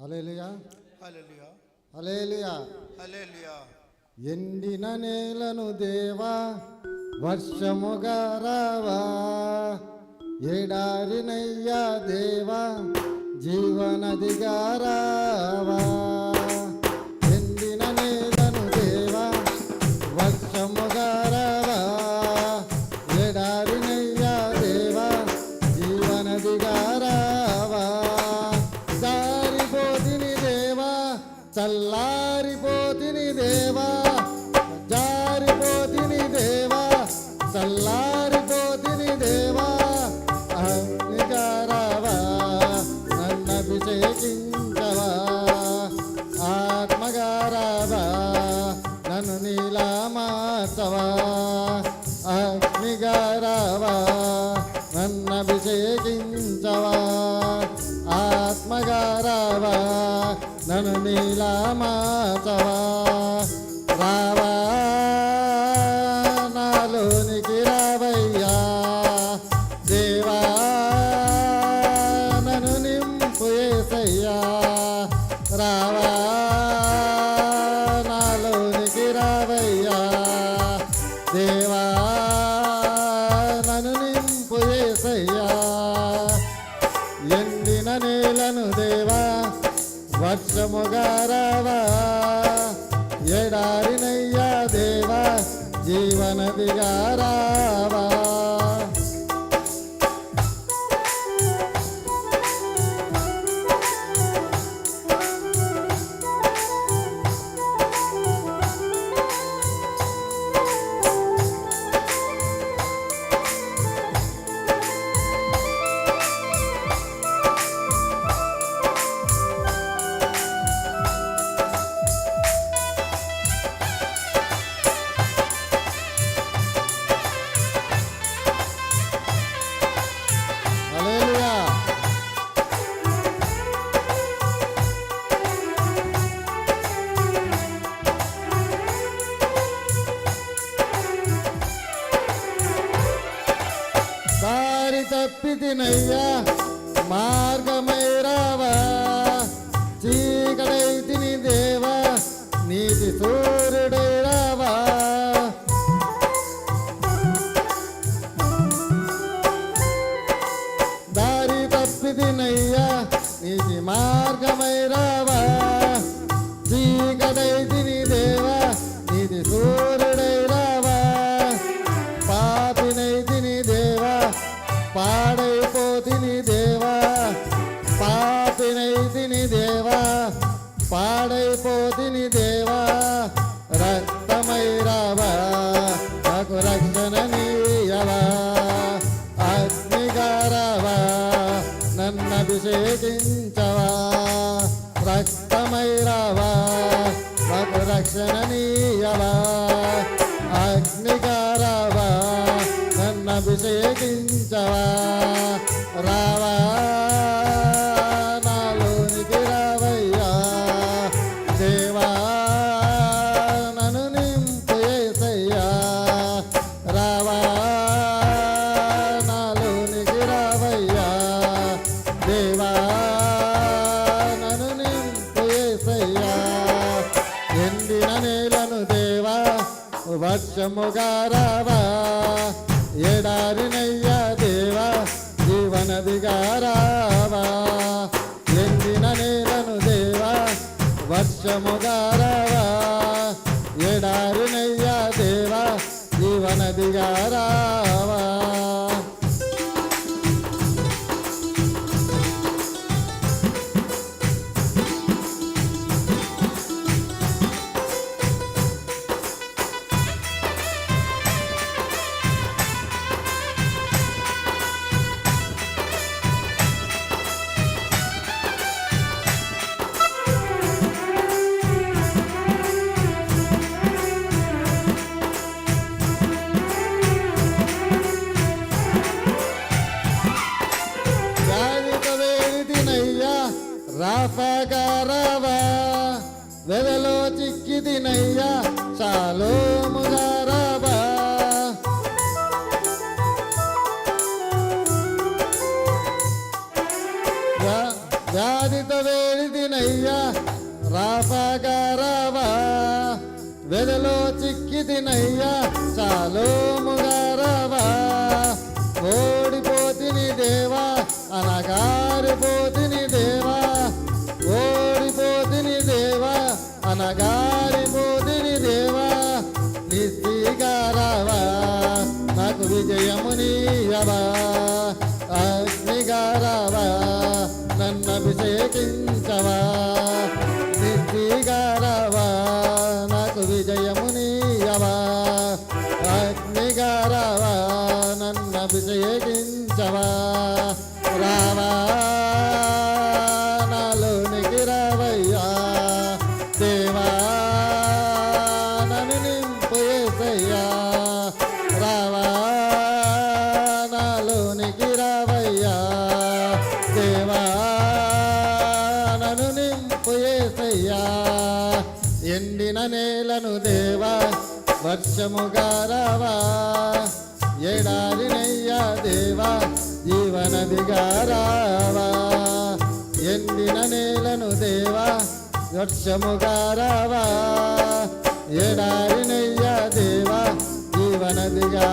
అలేలియా అలేలియా అలేలియా ఎండిన నేలను దేవా వర్షముగా రావా. ఏడారినయ్యా దేవా జీవనదిగా రావా. స్థుతించవా? ఆత్మగారవా? నన్ను నీలా మాతవా దారి తప్పి తినయ్యా మార్గమై రావా. చీకటై తిని దేవా నీటి సూర్యుడై দেওয়া ఎడారు నయ్యా దేవా జీవన దిగారా పగారవ వెదలో చిక్కి చిక్కిదినయ్యా చాలో ముగరవా వ్యాధితో వేడిదినయ్యా రాపగరవా వెదలో చిక్కి చిక్కిదినయ్యా చాలో ముగరవా ఓడిపోతిని దేవా అనగారిపోతి విజయమునీయవా వర్షముగా ఎడారినయ్యా దేవా జీవనదిగా రావా ఎండిన నేలను దేవా వర్షముగారావా ఎడారినయ్యా దేవా జీవనదిగా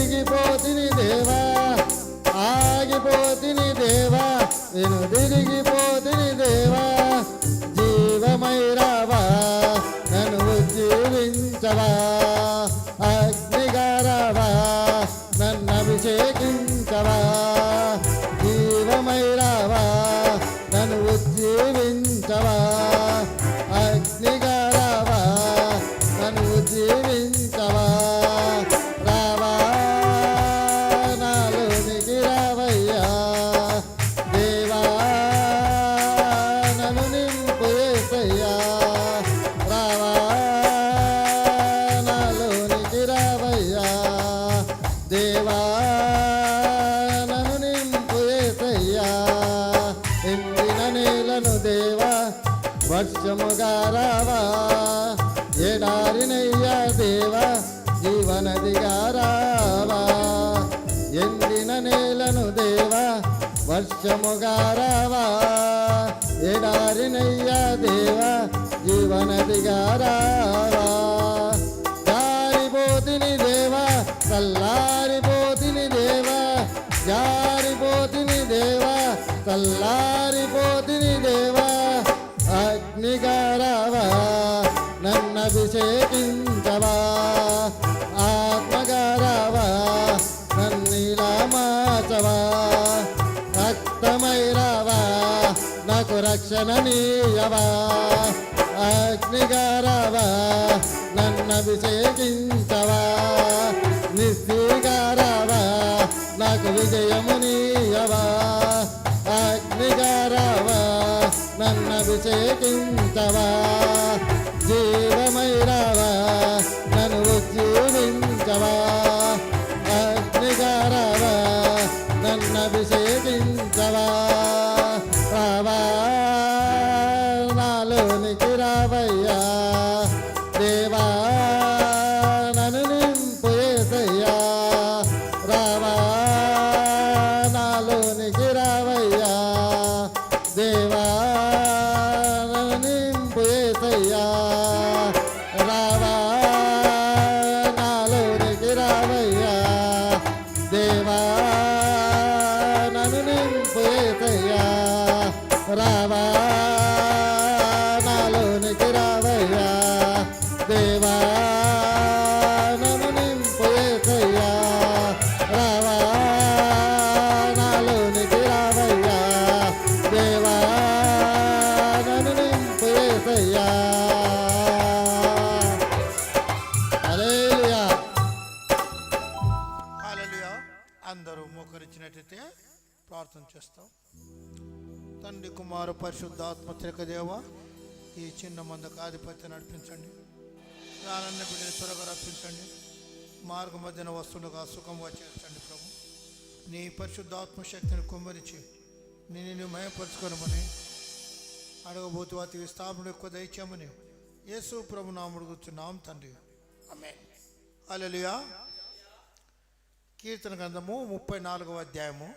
తిరిగిపోతిని దేవా ఆగిపోతిని దేవా నేను తిరిగిపోతిని దేవా జీవమైరా వర్షముగా రావా ఎడారినయ్యా దేవా? జీవనదిగా రావా? జారిపోతిని దేవ చల్లారిపోతిని దేవ? జారిపోతిని దేవ చల్లారిపోతిని దేవ? అగ్నిగారవా నన్ను అభిషేకించవా? రక్షణ నీయవా అగ్నిగారావా నన్ను అభిషేకించవా. నిస్సీగారావా నాకు విజయము నీయవా అగ్నిగారావా నన్ను అభిషేకించవా. జీవమైరవా నన్ను ఉజ్జీవించవా. పరిశుద్ధాత్మ త్రికదేవ ఈ చిన్న మందకు ఆధిపత్యం నడిపించండి. రానన్న బిడ్డని త్వరగా రప్పించండి మార్గ మధ్యన వస్తుండగా సుఖంగా చేర్చండి ప్రభు. నీ పరిశుద్ధాత్మ శక్తిని కుమ్మరించి నేను నిన్ను మయపరచుకోనమని అడగబోతు అతి విస్తాపన ఎక్కువ దయచేయమని యేసు ప్రభు నాముడు కూర్చున్నాం తండ్రి. అలెలుయా కీర్తన గ్రంథము ముప్పై నాలుగవ అధ్యాయము.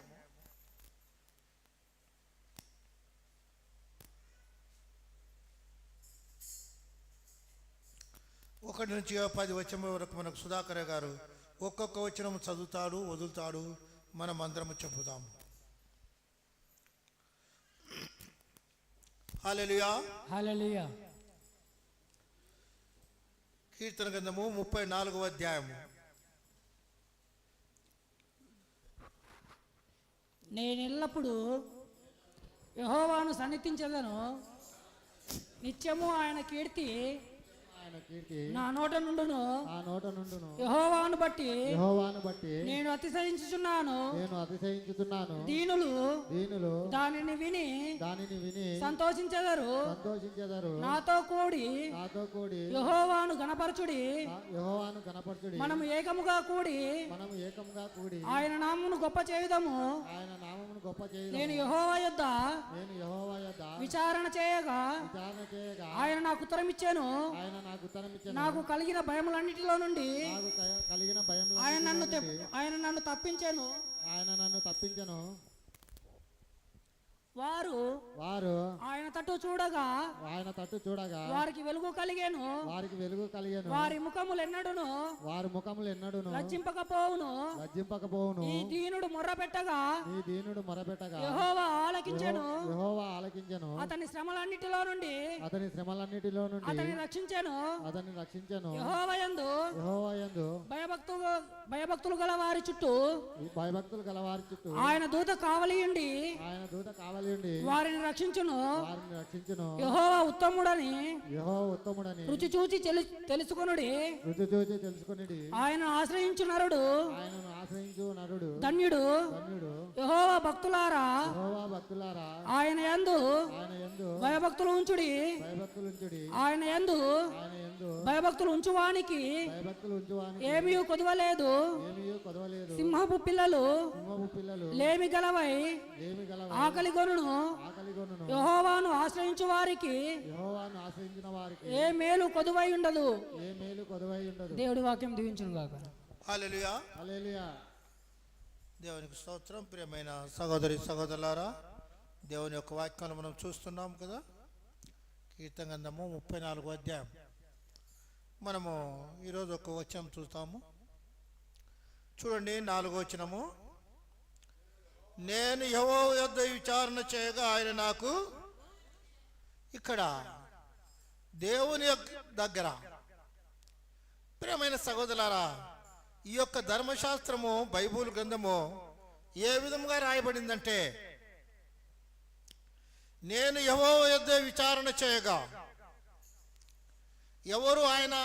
ఒకటి నుంచి పది వచనం వరకు మనకు సుధాకర్ గారు ఒక్కొక్క వచనం చదువుతాడు వదులుతాడు. మనం అందరము హల్లెలూయా హల్లెలూయా కీర్తన గ్రంథము ముప్పై నాలుగవ అధ్యాయము. నేను ఎల్లప్పుడూ యహోవాను సన్నిధించదను. నిత్యము ఆయన కీర్తి కీర్తి నా నోట నుండును. ఆ నోట నుండును. యహోవాను బట్టి యెహోవాను బట్టి నేను అతిశయించుచున్నాను. నేను అతిశయించుతున్నాను దీనులు దీనులు దానిని విని దానిని విని సంతోషించెదరు. సంతోషించెదరు. నాతో కూడి నాతో కూడి యహోవాను గణపరచుడి. యెహోవాను మనము ఏకముగా కూడి మనము ఏకంగా కూడి ఆయన నామమును గొప్ప చేయుదము. ఆయన నామమును గొప్ప చేయడం నేను యహోవా యొద్ద నేను యెహోవా యొద్ద విచారణ చేయగా విచారణ చేయగా ఆయన నాకు ఉత్తరం ఇచ్చాను ఆయన నాకు నాకు కలిగిన భయములన్నిటిలో నుండి కలిగిన భయం ఆయన నన్ను ఆయన నన్ను తప్పించాను. ఆయన నన్ను తప్పించను. వారు వారు ఆయన తట్టు చూడగా ఆయన తట్టు చూడగా వారికి వెలుగు కలిగేను. వారికి వెలుగు కలిగను. వారి ముఖములు ఎన్నడును. వారి ముఖములు ఎన్నడును. లజ్జింపకపోవును. లజ్జింపకపోవును. ఈ దీనుడు మొర్ర పెట్టగా నీ దీనుడు మొరపెట్టగా యెహోవా ఆలకించెను. యెహోవా ఆలకించను. అతని శ్రమలన్నిటిలో నుండి అతని శ్రమలన్నిటిలో నుండి అతని రక్షించాను. అతన్ని రక్షించను. యెహోవయందు యెహోవా యందు భయభక్తులు భయభక్తులు గల వారి చుట్టూ ఈ భయభక్తులు గలవారి చుట్టూ ఆయన దూత కావలియుండి ఆయన దూత కావలి వారిని రక్షించును. వారిని రక్షించును. యెహోవా ఉత్తముడని ఉత్తముడని. రుచి చూచి తెలు- తెలుసుకొనుడి. రుచి చూచి తెలుసుకుని ఆయన ఆశ్రయించు నరుడు. ఆయనను ఆశ్రయించు నరుడు. ధన్యుడు. ధన్యుడు. యెహోవా భక్తులారా. యెహోవా భక్తులారా. ఆయన యందు ఆయన యందు భయభక్తులు ఉంచుడి. భయభక్తులు ఉంచుడి. ఆయన యందు ఆయన యందు భయభక్తులు ఉంచువానికి భయభక్తులు ఉంచువానికి ఏమీ కొదవలేదు. ఏమీ కొదవలేదు. సింహపు పిల్లలు లేమి గలవై ఆకలి గొనును. యెహోవాను ఆశ్రయించు వారికి యెహోవాను ఆశ్రయించిన వారికి ఏ మేలు కొదువై ఉండదు. ఏ మేలు కొదవై ఉండదు. దేవుడి వాక్యం దీవించును గాక. హల్లెలూయా. హల్లెలూయా. దేవునికి స్తోత్రం ప్రియమైన సహోదరి సహోదరులారా. దేవుని యొక్క వాక్యాలు మనం చూస్తున్నాం కదా. కీర్తన గ్రంథము ముప్పై నాలుగు అధ్యాయం. మనము ఈరోజు ఒక వచనం చూస్తాము. చూడండి నాలుగో వచనము. నేను యహో యొద్ విచారణ చేయగా ఆయన నాకు ఇక్కడ దేవుని దగ్గర. ప్రియమైన సహోదరులారా ఈ యొక్క ధర్మశాస్త్రము బైబుల్ గ్రంథము ఏ విధంగా రాయబడిందంటే నేను ఎవో యొద్ విచారణ చేయగా ఎవరు ఆయన?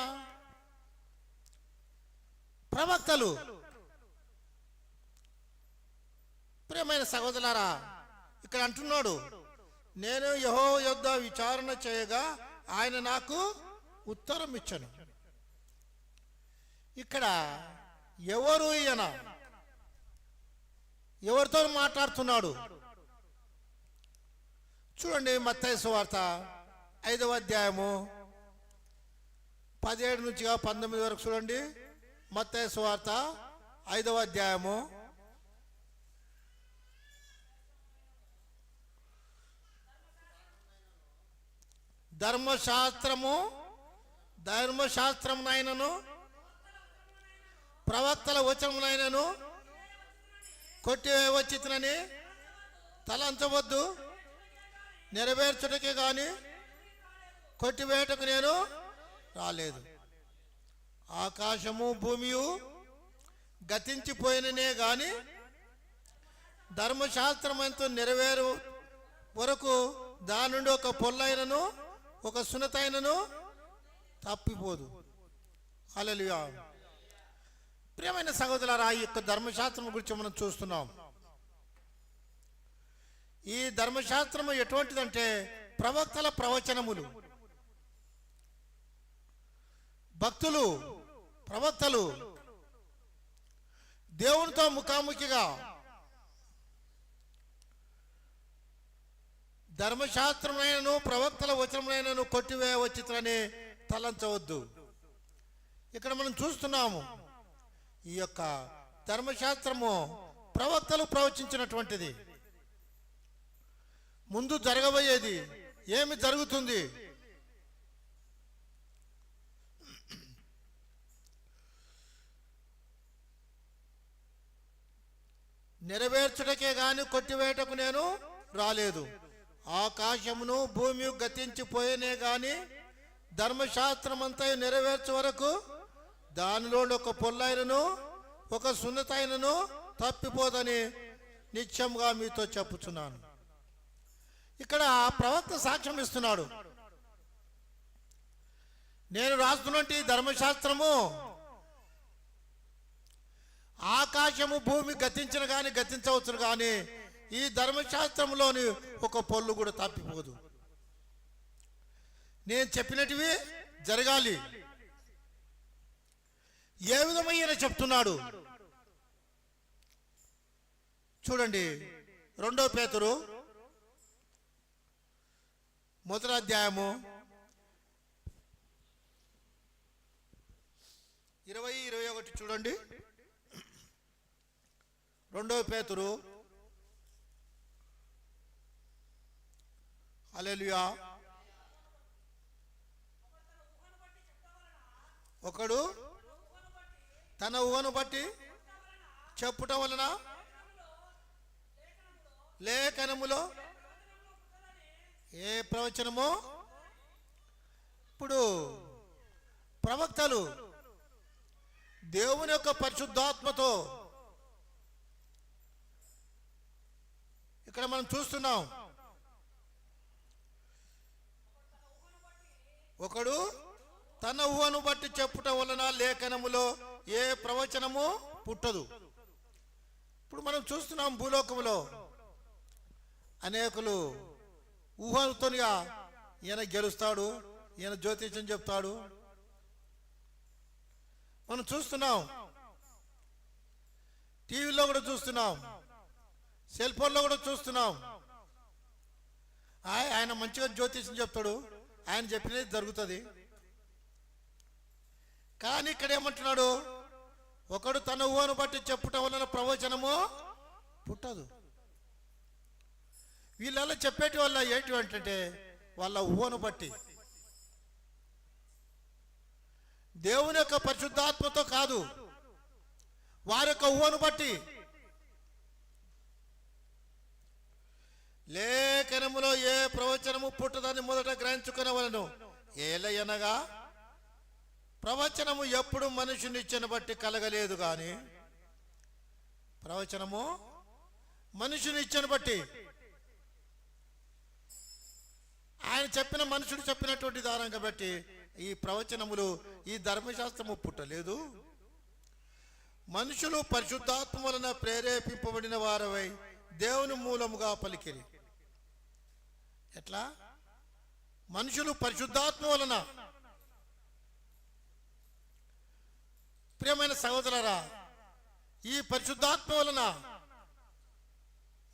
ప్రవక్తలు. ప్రియమైన సహోదరులారా ఇక్కడ అంటున్నాడు నేను యహో యొద్ద విచారణ చేయగా ఆయన నాకు ఉత్తరం ఇచ్చను ఇక్కడ ఎవరు ఈయన? ఎవరితో మాట్లాడుతున్నాడు? చూడండి మత్తైసు వార్త ఐదవ అధ్యాయము పదిహేడు నుంచిగా పంతొమ్మిది వరకు చూడండి. మత్తైసు వార్త ఐదవ అధ్యాయము ధర్మశాస్త్రము ధర్మశాస్త్రం నాయనను ప్రవక్తల వచనమునైనను కొట్టి వచ్చినని తలంచవద్దు నెరవేర్చుటకే కానీ కొట్టివేటకు నేను రాలేదు. ఆకాశము భూమియు గతించిపోయిననే గాని ధర్మశాస్త్రమంతో నెరవేరు వరకు దాని నుండి ఒక పొల్లైనను ఒక సునతైనను తప్పిపోదు. అలలుయా ప్రియమైన సహోదరులారా ఈ యొక్క ధర్మశాస్త్రం గురించి మనం చూస్తున్నాం. ఈ ధర్మశాస్త్రము ఎటువంటిదంటే ప్రవక్తల ప్రవచనములు. భక్తులు ప్రవక్తలు దేవునితో ముఖాముఖిగా ధర్మశాస్త్రమైనను ప్రవక్తల వచనమైనను కొట్టివేయవచ్చితని తలంచవద్దు. ఇక్కడ మనం చూస్తున్నాము ఈ యొక్క ధర్మశాస్త్రము ప్రవక్తలు ప్రవచించినటువంటిది. ముందు జరగబోయేది ఏమి జరుగుతుంది? నెరవేర్చుటకే గాని కొట్టివేయటకు నేను రాలేదు. ఆకాశమును భూమి గతించిపోయినే గాని ధర్మశాస్త్రమంతా నెరవేర్చే వరకు దానిలో ఒక పొల్లైనను ఒక సున్నతైనను తప్పిపోదని నిత్యంగా మీతో చెప్పుచున్నాను. ఇక్కడ ప్రవక్త సాక్ష్యం ఇస్తున్నాడు. నేను రాస్తున్నటువంటి ధర్మశాస్త్రము ఆకాశము భూమి గతించిన కానీ గతించవచ్చును కానీ ఈ ధర్మశాస్త్రంలోని ఒక పొల్లు కూడా తప్పిపోదు నేను చెప్పినటివి జరగాలి. ఏ విధమైన చెప్తున్నాడు? చూడండి రెండో పేతురు మొదటి అధ్యాయము ఇరవై ఇరవై ఒకటి చూడండి. రెండో పేతురు అలెలుయా ఒకడు తన ఊహను బట్టి చెప్పుట వలన లేఖనములో ఏ ప్రవచనమో? ఇప్పుడు ప్రవక్తలు దేవుని యొక్క పరిశుద్ధాత్మతో ఇక్కడ మనం చూస్తున్నాం. ఒకడు తన ఊహను బట్టి చెప్పుట వలన లేఖనములో ఏ ప్రవచనము పుట్టదు. ఇప్పుడు మనం చూస్తున్నాం భూలోకములో అనేకులు ఊహలతోనిగా ఈయన గెలుస్తాడు ఈయన జ్యోతిష్యం చెప్తాడు. మనం చూస్తున్నాం టీవీలో కూడా చూస్తున్నాం సెల్ ఫోన్లో కూడా చూస్తున్నాం. ఆయన మంచిగా జ్యోతిష్యం చెప్తాడు. ఆయన చెప్పినది జరుగుతుంది. కానీ ఇక్కడ ఏమంటున్నాడు? ఒకడు తన ఊహను బట్టి చెప్పుట వలన ప్రవచనము పుట్టదు. వీళ్ళ చెప్పేటి వల్ల ఏంటి అంటే వాళ్ళ ఊహను బట్టి. దేవుని యొక్క పరిశుద్ధాత్మతో కాదు వారి యొక్క ఊహను బట్టి లేఖనములో ఏ ప్రవచనము పుట్టదని మొదట గ్రహించుకునవలను? ఏలయనగా ప్రవచనము ఎప్పుడు మనుషుని బట్టి కలగలేదు కానీ ప్రవచనము మనుషుని బట్టి. ఆయన చెప్పిన మనుషుడు చెప్పినటువంటి దారంగా బట్టి ఈ ప్రవచనములు ఈ ధర్మశాస్త్రము పుట్టలేదు. మనుషులు పరిశుద్ధాత్మ వలన ప్రేరేపింపబడిన వారవై దేవుని మూలముగా పలికిరి. ఎట్లా? మనుషులు పరిశుద్ధాత్మ వలన. ప్రియమైన సహోదరరా ఈ పరిశుద్ధాత్మ వలన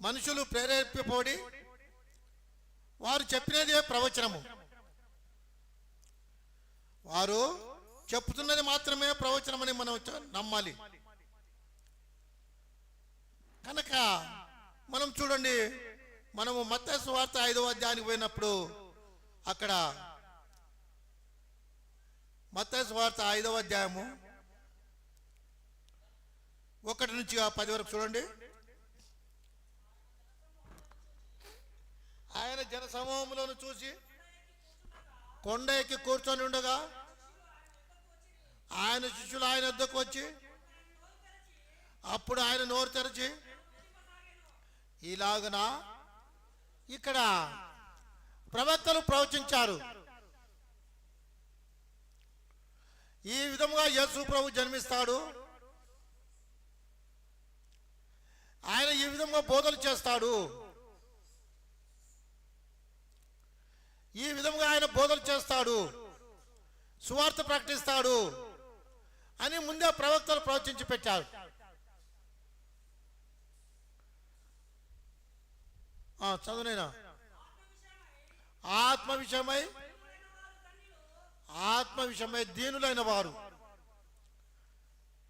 మనుషులు ప్రేరేపిపోడి వారు చెప్పినదే ప్రవచనము. వారు చెప్తున్నది మాత్రమే ప్రవచనమని మనం నమ్మాలి. కనుక మనం చూడండి మనము మత్తయి వార్త ఐదవ అధ్యాయానికి పోయినప్పుడు అక్కడ మత్తయి వార్త ఐదవ అధ్యాయము ఒకటి నుంచి పది వరకు చూడండి. ఆయన జన చూసి కొండ ఎక్కి కూర్చొని ఉండగా ఆయన శిష్యులు ఆయన వద్దకు వచ్చి అప్పుడు ఆయన నోరు తెరిచి ఇలాగున ఇక్కడ ప్రవక్తలు ప్రవచించారు. ఈ విధముగా యేసు ప్రభు జన్మిస్తాడు. ఆయన ఈ విధంగా బోధలు చేస్తాడు. ఈ విధంగా ఆయన బోధలు చేస్తాడు. సువార్త ప్రకటిస్తాడు. అని ముందే ప్రవక్తలు ప్రవచించి పెట్టారు. చదువునైనా ఆత్మ విషయమై ఆత్మ విషయమై దీనులైన వారు.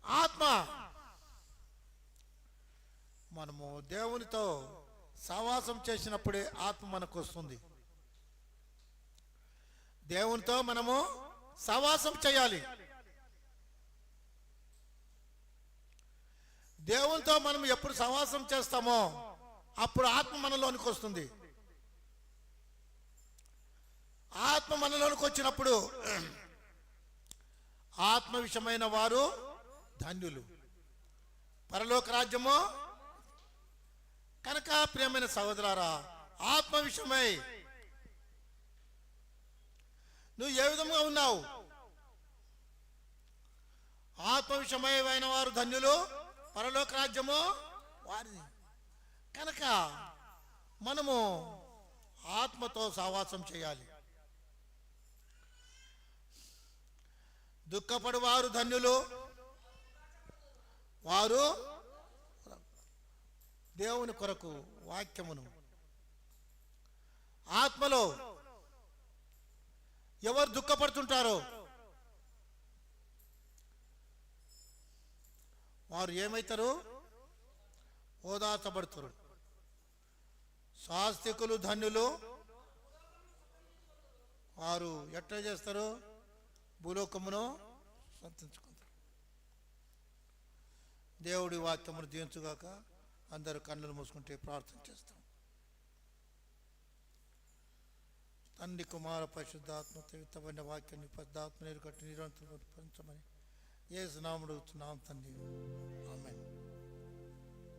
ఆత్మ. మనము దేవునితో సహవాసం చేసినప్పుడే ఆత్మ మనకు వస్తుంది. దేవునితో మనము సహవాసం చేయాలి. దేవునితో మనం ఎప్పుడు సహవాసం చేస్తామో అప్పుడు ఆత్మ మనలోనికి వస్తుంది. ఆత్మ మనలోనికి వచ్చినప్పుడు ఆత్మ విషయమైన వారు ధన్యులు. పరలోక రాజ్యము కనుక ప్రియమైన సహోదరారా ఆత్మ విషయమై నువ్వు ఏ విధంగా ఉన్నావు? ఆత్మ విషయమైన వారు ధన్యులు పరలోక రాజ్యము వారిది. కనుక మనము ఆత్మతో సహవాసం చేయాలి. దుఃఖపడువారు ధన్యులు. వారు దేవుని కొరకు వాక్యమును. ఆత్మలో ఎవరు దుఃఖపడుతుంటారో? వారు ఏమవుతారు ఓదార్చబడుతున్నారు సాస్తికులు ధన్యులు. వారు ఎట్లా చేస్తారు? భూలోకమును సంతించుకుంటారు దేవుడి వాక్యమును దీవించుగాక అందరు కన్నులు మూసుకుంటే ప్రార్థన చేస్తాం. తండ్రి కుమార పరిశుద్ధాత్మ తీర్థమైన వాక్యాన్ని పరిశుద్ధాత్మ నీరు కట్టి నిరంతరం పంచమని ఏ నాముడు తండ్రి. ఆమె